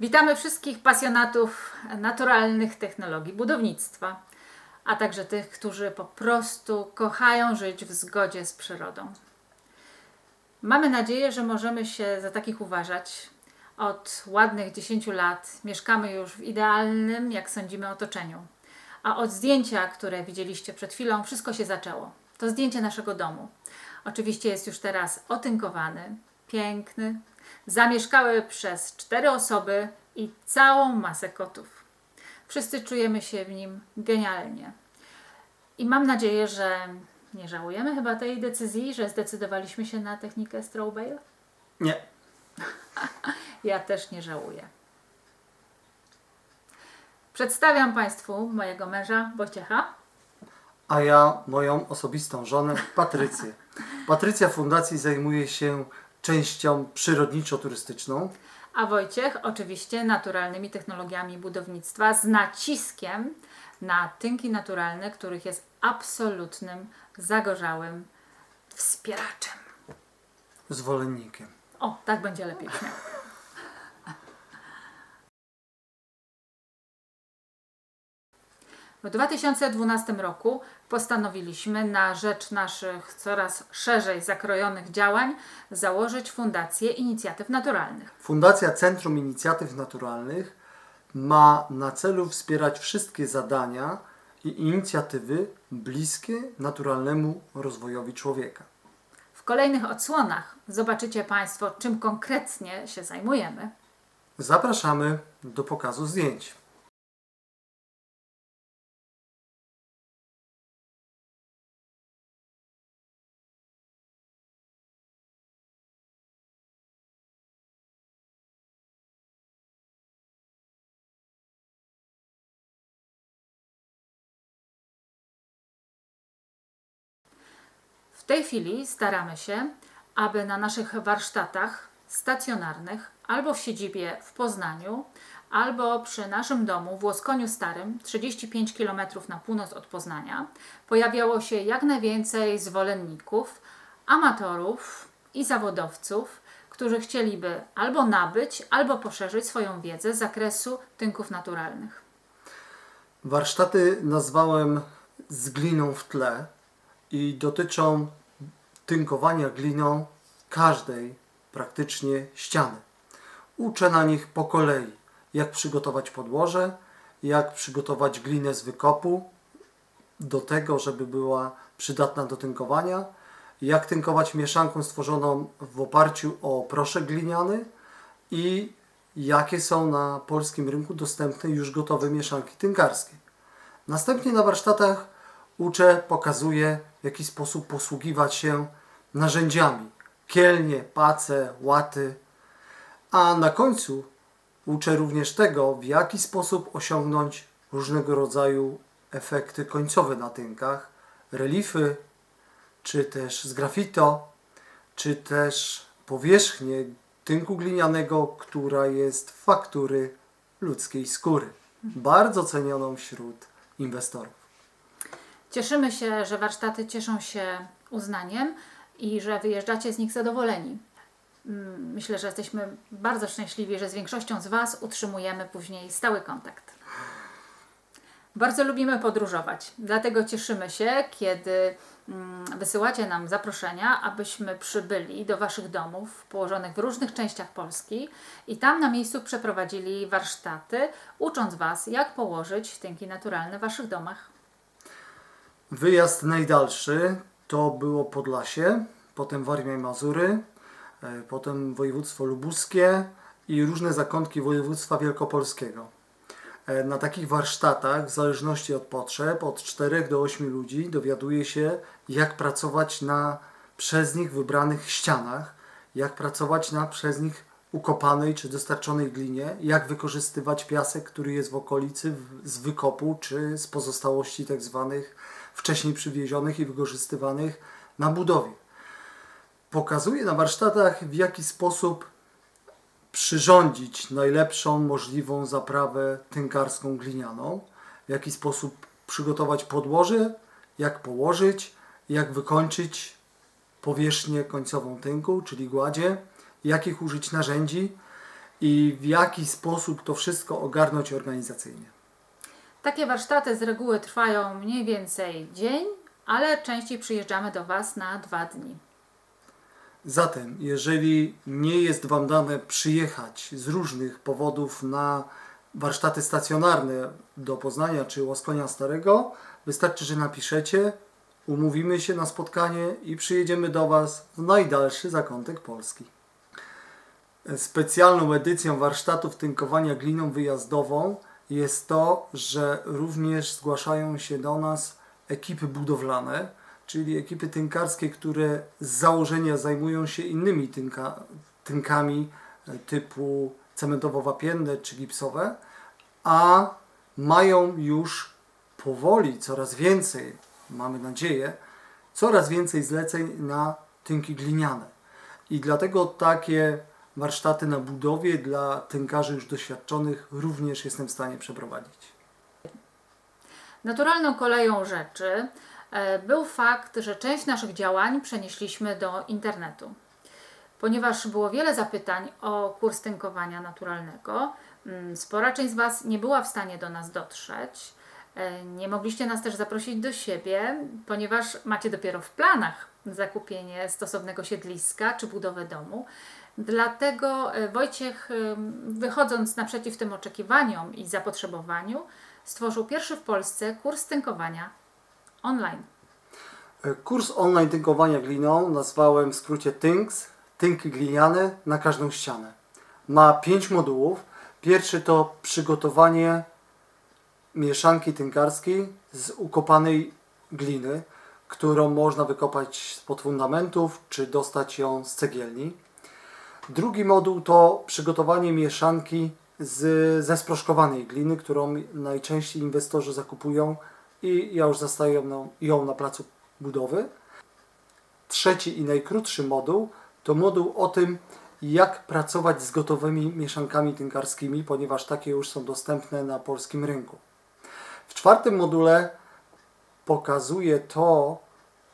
Witamy wszystkich pasjonatów naturalnych technologii budownictwa, a także tych, którzy po prostu kochają żyć w zgodzie z przyrodą. Mamy nadzieję, że możemy się za takich uważać. Od ładnych 10 lat mieszkamy już w idealnym, jak sądzimy, otoczeniu. A od zdjęcia, które widzieliście przed chwilą, wszystko się zaczęło. To zdjęcie naszego domu. Oczywiście jest już teraz otynkowany, piękny, zamieszkały przez cztery osoby i całą masę kotów. Wszyscy czujemy się w nim genialnie. I mam nadzieję, że nie żałujemy chyba tej decyzji, że zdecydowaliśmy się na technikę Straw Bale. Nie. Ja też nie żałuję. Przedstawiam Państwu mojego męża Wojciecha. A ja moją osobistą żonę, Patrycję. Patrycja fundacji zajmuje się częścią przyrodniczo-turystyczną. A Wojciech oczywiście naturalnymi technologiami budownictwa z naciskiem na tynki naturalne, których jest absolutnym, zagorzałym wspieraczem. Zwolennikiem. O, tak będzie lepiej. W 2012 roku postanowiliśmy na rzecz naszych coraz szerzej zakrojonych działań założyć Fundację Inicjatyw Naturalnych. Fundacja Centrum Inicjatyw Naturalnych ma na celu wspierać wszystkie zadania i inicjatywy bliskie naturalnemu rozwojowi człowieka. W kolejnych odsłonach zobaczycie Państwo, czym konkretnie się zajmujemy. Zapraszamy do pokazu zdjęć. Tej chwili staramy się, aby na naszych warsztatach stacjonarnych albo w siedzibie w Poznaniu, albo przy naszym domu w Łoskoniu Starym, 35 km na północ od Poznania, pojawiało się jak najwięcej zwolenników, amatorów i zawodowców, którzy chcieliby albo nabyć, albo poszerzyć swoją wiedzę z zakresu tynków naturalnych. Warsztaty nazwałem z gliną w tle i dotyczą tynkowania gliną każdej praktycznie ściany. Uczę na nich po kolei, jak przygotować podłoże, jak przygotować glinę z wykopu do tego, żeby była przydatna do tynkowania, jak tynkować mieszanką stworzoną w oparciu o proszek gliniany i jakie są na polskim rynku dostępne już gotowe mieszanki tynkarskie. Następnie na warsztatach uczę, pokazuję, w jaki sposób posługiwać się narzędziami. Kielnie, pace, łaty. A na końcu uczę również tego, w jaki sposób osiągnąć różnego rodzaju efekty końcowe na tynkach, relify, czy też z graffito, czy też powierzchnię tynku glinianego, która jest faktury ludzkiej skóry. Bardzo cenioną wśród inwestorów. Cieszymy się, że warsztaty cieszą się uznaniem i że wyjeżdżacie z nich zadowoleni. Mm, Myślę, że jesteśmy bardzo szczęśliwi, że z większością z Was utrzymujemy później stały kontakt. Bardzo lubimy podróżować, dlatego cieszymy się, kiedy mm, wysyłacie nam zaproszenia, abyśmy przybyli do Waszych domów położonych w różnych częściach Polski i tam na miejscu przeprowadzili warsztaty, ucząc Was, jak położyć tynki naturalne w Waszych domach. Wyjazd najdalszy to było Podlasie, potem Warmia i Mazury, e, potem województwo lubuskie i różne zakątki województwa wielkopolskiego. E, Na takich warsztatach, w zależności od potrzeb, od 4 do 8 ludzi dowiaduje się, jak pracować na przez nich wybranych ścianach, jak pracować na przez nich ukopanej czy dostarczonej glinie, jak wykorzystywać piasek, który jest w okolicy z wykopu czy z pozostałości tak zwanych wcześniej przywiezionych i wykorzystywanych na budowie. Pokazuje na warsztatach, w jaki sposób przyrządzić najlepszą możliwą zaprawę tynkarską glinianą, w jaki sposób przygotować podłoże, jak położyć, jak wykończyć powierzchnię końcową tynku, czyli gładzie, jakich użyć narzędzi i w jaki sposób to wszystko ogarnąć organizacyjnie. Takie warsztaty z reguły trwają mniej więcej dzień, ale częściej przyjeżdżamy do Was na dwa dni. Zatem, jeżeli nie jest Wam dane przyjechać z różnych powodów na warsztaty stacjonarne do Poznania czy Łaskonia Starego, wystarczy, że napiszecie, umówimy się na spotkanie i przyjedziemy do Was w najdalszy zakątek Polski. Specjalną edycją warsztatów tynkowania gliną wyjazdową jest to, że również zgłaszają się do nas ekipy budowlane, czyli ekipy tynkarskie, które z założenia zajmują się innymi tynka, tynkami e, typu cementowo-wapienne czy gipsowe, a mają już powoli coraz więcej, mamy nadzieję, coraz więcej zleceń na tynki gliniane. I dlatego takie warsztaty na budowie dla tynkarzy już doświadczonych również jestem w stanie przeprowadzić. Naturalną koleją rzeczy e, był fakt, że część naszych działań przenieśliśmy do internetu. Ponieważ było wiele zapytań o kurs tynkowania naturalnego, mm, spora część z Was nie była w stanie do nas dotrzeć. E, Nie mogliście nas też zaprosić do siebie, ponieważ macie dopiero w planach zakupienie stosownego siedliska czy budowę domu. Dlatego e, Wojciech, em, wychodząc naprzeciw tym oczekiwaniom i zapotrzebowaniu, stworzył pierwszy w Polsce kurs tynkowania online. E, Kurs online tynkowania gliną nazwałem w skrócie TYNKS, tynki gliniane na każdą ścianę. Ma pięć modułów. Pierwszy to przygotowanie mieszanki tynkarskiej z ukopanej gliny, którą można wykopać spod fundamentów czy dostać ją z cegielni. Drugi moduł to przygotowanie mieszanki z, ze sproszkowanej gliny, którą najczęściej inwestorzy zakupują i ja już zastaję ją, ją na placu budowy. Trzeci i najkrótszy moduł to moduł o tym, jak pracować z gotowymi mieszankami tynkarskimi, ponieważ takie już są dostępne na polskim rynku. W czwartym module pokazuje to,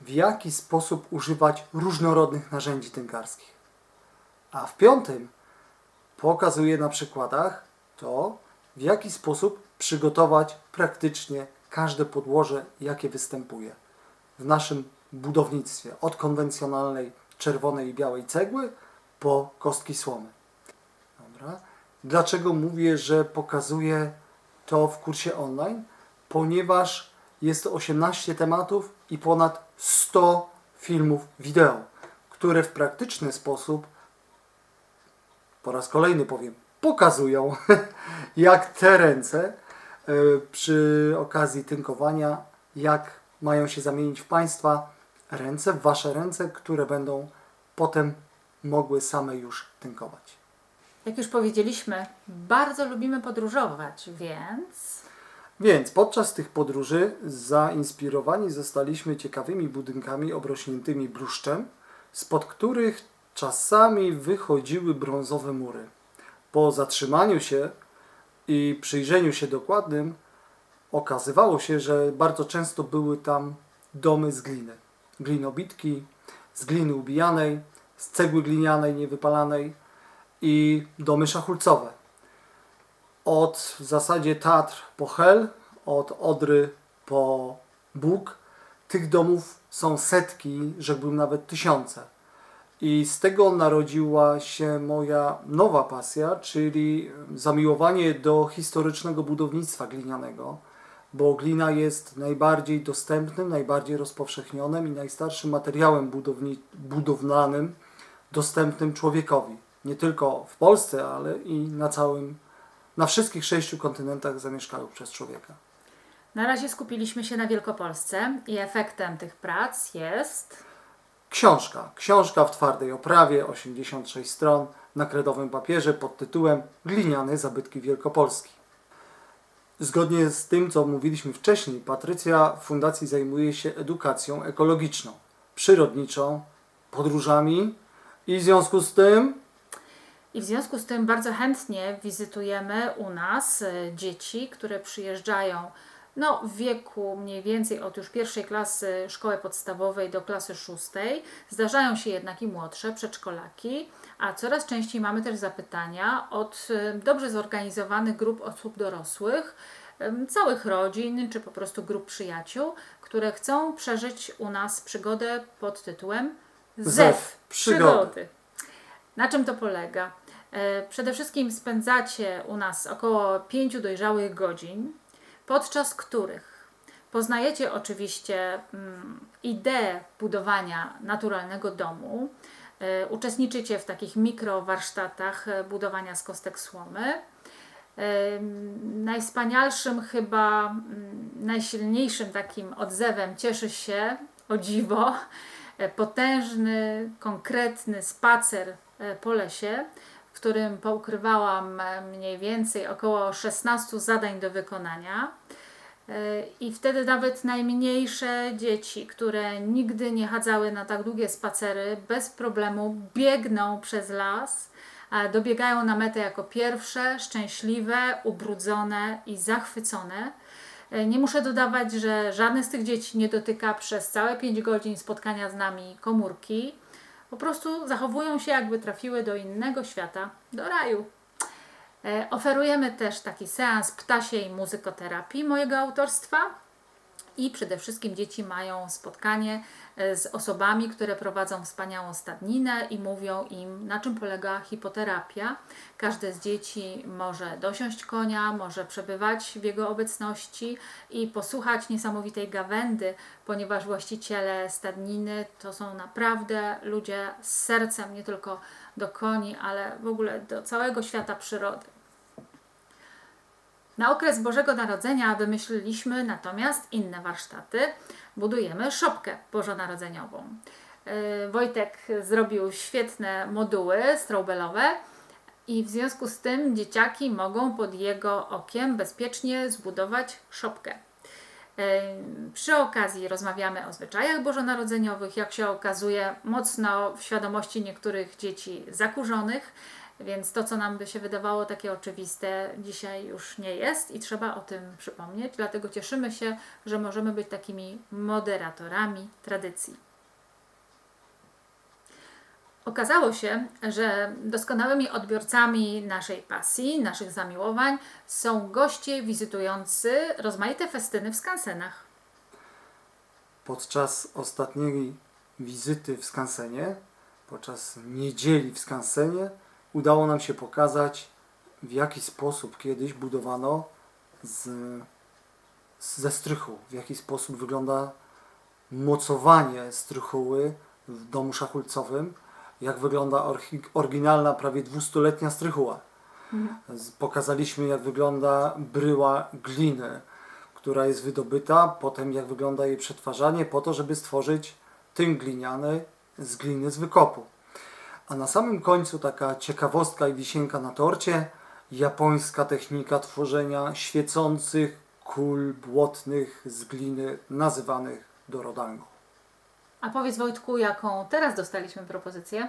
w jaki sposób używać różnorodnych narzędzi tynkarskich. A w piątym pokazuje na przykładach to, w jaki sposób przygotować praktycznie każde podłoże, jakie występuje w naszym budownictwie, od konwencjonalnej czerwonej i białej cegły po kostki słomy. Dobra. Dlaczego mówię, że pokazuję to w kursie online? Ponieważ jest to 18 tematów i ponad 100 filmów wideo, które w praktyczny sposób po raz kolejny powiem, pokazują, jak te ręce e, przy okazji tynkowania, jak mają się zamienić w Państwa ręce, w Wasze ręce, które będą potem mogły same już tynkować. Jak już powiedzieliśmy, bardzo lubimy podróżować, więc Więc podczas tych podróży zainspirowani zostaliśmy ciekawymi budynkami obrośniętymi bluszczem, spod których czasami wychodziły brązowe mury. Po zatrzymaniu się i przyjrzeniu się dokładnym okazywało się, że bardzo często były tam domy z gliny. Glinobitki, z gliny ubijanej, z cegły glinianej niewypalanej i domy szachulcowe od w zasadzie Tatr po Hel, od Odry po Bóg. Tych domów są setki, rzekłbym nawet tysiące. I z tego narodziła się moja nowa pasja, czyli zamiłowanie do historycznego budownictwa glinianego, bo glina jest najbardziej dostępnym, najbardziej rozpowszechnionym i najstarszym materiałem budowni- budowlanym dostępnym człowiekowi. Nie tylko w Polsce, ale i na całym na wszystkich sześciu kontynentach zamieszkałych przez człowieka. na razie skupiliśmy się na Wielkopolsce i efektem tych prac jest Książka. Książka w twardej oprawie, 86 stron, na kredowym papierze pod tytułem Gliniane zabytki Wielkopolski. Zgodnie z tym, co mówiliśmy wcześniej, Patrycja w fundacji zajmuje się edukacją ekologiczną, przyrodniczą, podróżami i w związku z tym I w związku z tym bardzo chętnie wizytujemy u nas e, dzieci, które przyjeżdżają no, w wieku mniej więcej od już pierwszej klasy szkoły podstawowej do klasy szóstej. Zdarzają się jednak i młodsze, przedszkolaki, a coraz częściej mamy też zapytania od dobrze zorganizowanych grup osób dorosłych, całych rodzin czy po prostu grup przyjaciół, które chcą przeżyć u nas przygodę pod tytułem Zew przygody. Na czym to polega? E, Przede wszystkim spędzacie u nas około pięciu dojrzałych godzin, podczas których poznajecie oczywiście mm, ideę budowania naturalnego domu, e, uczestniczycie w takich mikrowarsztatach e, budowania z kostek słomy. Em, Najwspanialszym, chyba mm, najsilniejszym takim odzewem cieszy się, o dziwo, e, potężny, konkretny spacer e, po lesie, w którym poukrywałam e, mniej więcej około 16 zadań do wykonania. E, I wtedy nawet najmniejsze dzieci, które nigdy nie chadzały na tak długie spacery, bez problemu biegną przez las, dobiegają na metę jako pierwsze, szczęśliwe, ubrudzone i zachwycone. E, Nie muszę dodawać, że żadne z tych dzieci nie dotyka przez całe 5 godzin spotkania z nami komórki. Po prostu zachowują się, jakby trafiły do innego świata, do raju. E, Oferujemy też taki seans ptasiej muzykoterapii mojego autorstwa. I przede wszystkim dzieci mają spotkanie e, z osobami, które prowadzą wspaniałą stadninę i mówią im, na czym polega hipoterapia. Każde z dzieci może dosiąść konia, może przebywać w jego obecności i posłuchać niesamowitej gawędy, ponieważ właściciele stadniny to są naprawdę ludzie z sercem nie tylko do koni, ale w ogóle do całego świata przyrody. Na okres Bożego Narodzenia wymyśliliśmy natomiast inne warsztaty. Budujemy szopkę bożonarodzeniową. Yy, Wojtek zrobił świetne moduły strobelowe i w związku z tym dzieciaki mogą pod jego okiem bezpiecznie zbudować szopkę. Yy, Przy okazji rozmawiamy o zwyczajach bożonarodzeniowych, jak się okazuje, mocno w świadomości niektórych dzieci zakurzonych, więc to, co nam by się wydawało takie oczywiste, dzisiaj już nie jest i trzeba o tym przypomnieć. Dlatego cieszymy się, że możemy być takimi moderatorami tradycji. Okazało się, że doskonałymi odbiorcami naszej pasji, naszych zamiłowań są goście wizytujący rozmaite festyny w skansenach. Podczas ostatniej wizyty w skansenie, podczas niedzieli w skansenie, udało nam się pokazać, w jaki sposób kiedyś budowano z, ze strychu, w jaki sposób wygląda mocowanie strychuły w domu szachulcowym, jak wygląda oryginalna, prawie 200-letnia strychuła. Z- Pokazaliśmy, jak wygląda bryła gliny, która jest wydobyta, potem jak wygląda jej przetwarzanie, po to, żeby stworzyć tynk gliniany z gliny z wykopu. A na samym końcu taka ciekawostka i wisienka na torcie, japońska technika tworzenia świecących kul błotnych z gliny nazywanych dorodango. A powiedz Wojtku, jaką teraz dostaliśmy propozycję?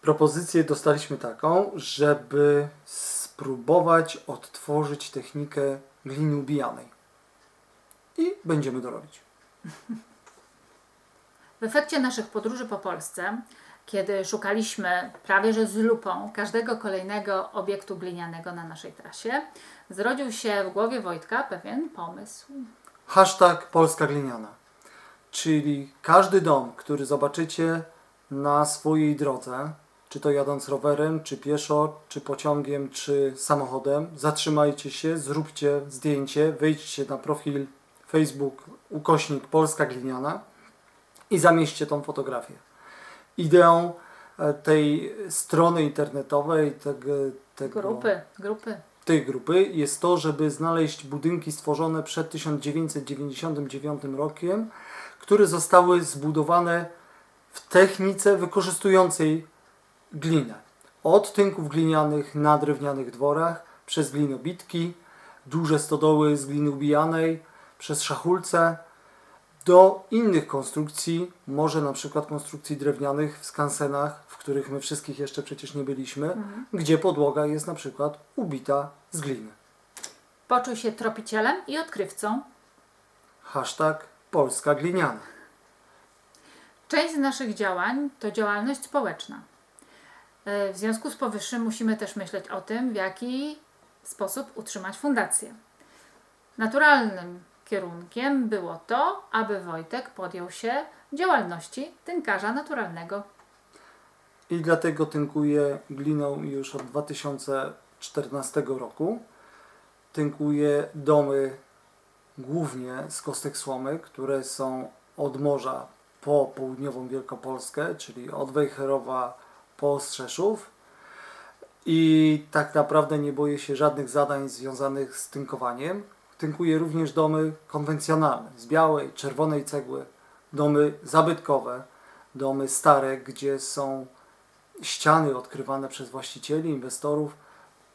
Propozycję dostaliśmy taką, żeby spróbować odtworzyć technikę gliny ubijanej. I będziemy to robić. W efekcie naszych podróży po Polsce, kiedy szukaliśmy prawie że z lupą każdego kolejnego obiektu glinianego na naszej trasie, zrodził się w głowie Wojtka pewien pomysł. Hashtag Polska Gliniana. Czyli każdy dom, który zobaczycie na swojej drodze, czy to jadąc rowerem, czy pieszo, czy pociągiem, czy samochodem, zatrzymajcie się, zróbcie zdjęcie, wejdźcie na profil Facebook ukośnik Polska Gliniana i zamieśćcie tą fotografię. Ideą e, tej strony internetowej, tego, tego Grupy, grupy. tej grupy jest to, żeby znaleźć budynki stworzone przed 1999 rokiem, które zostały zbudowane w technice wykorzystującej glinę. Od tynków glinianych na drewnianych dworach, przez glinobitki, duże stodoły z gliny ubijanej, przez szachulce, do innych konstrukcji, może na przykład konstrukcji drewnianych w skansenach, w których my wszystkich jeszcze przecież nie byliśmy, gdzie podłoga jest na przykład ubita z gliny. Poczuł się tropicielem i odkrywcą. Hashtag Polska Gliniana. Część z naszych działań to działalność społeczna. E, W związku z powyższym musimy też myśleć o tym, w jaki sposób utrzymać fundację. Naturalnym kierunkiem było to, aby Wojtek podjął się działalności tynkarza naturalnego. I dlatego tynkuję gliną już od 2014 roku. Tynkuję domy głównie z kostek słomy, które są od morza po południową Wielkopolskę, czyli od Wejherowa po Ostrzeszów. I tak naprawdę nie boję się żadnych zadań związanych z tynkowaniem. Tynkuję również domy konwencjonalne, z białej, czerwonej cegły, domy zabytkowe, domy stare, gdzie są ściany odkrywane przez właścicieli, inwestorów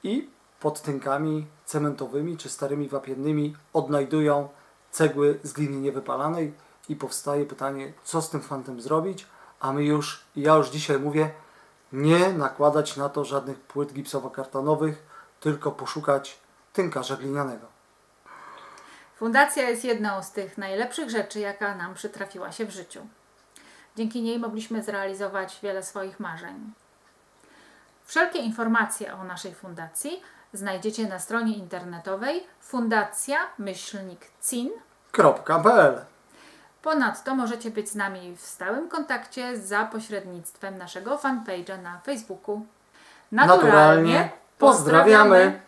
i pod tynkami cementowymi czy starymi wapiennymi odnajdują cegły z gliny niewypalanej i powstaje pytanie, co z tym fantem zrobić, a my już, ja już dzisiaj mówię, nie nakładać na to żadnych płyt gipsowo-kartonowych, tylko poszukać tynkarza glinianego. Fundacja jest jedną z tych najlepszych rzeczy, jaka nam przytrafiła się w życiu. Dzięki niej mogliśmy zrealizować wiele swoich marzeń. Wszelkie informacje o naszej fundacji znajdziecie na stronie internetowej fundacja-cin. .pl Ponadto możecie być z nami w stałym kontakcie za pośrednictwem naszego fanpage'a na Facebooku. Naturalnie pozdrawiamy.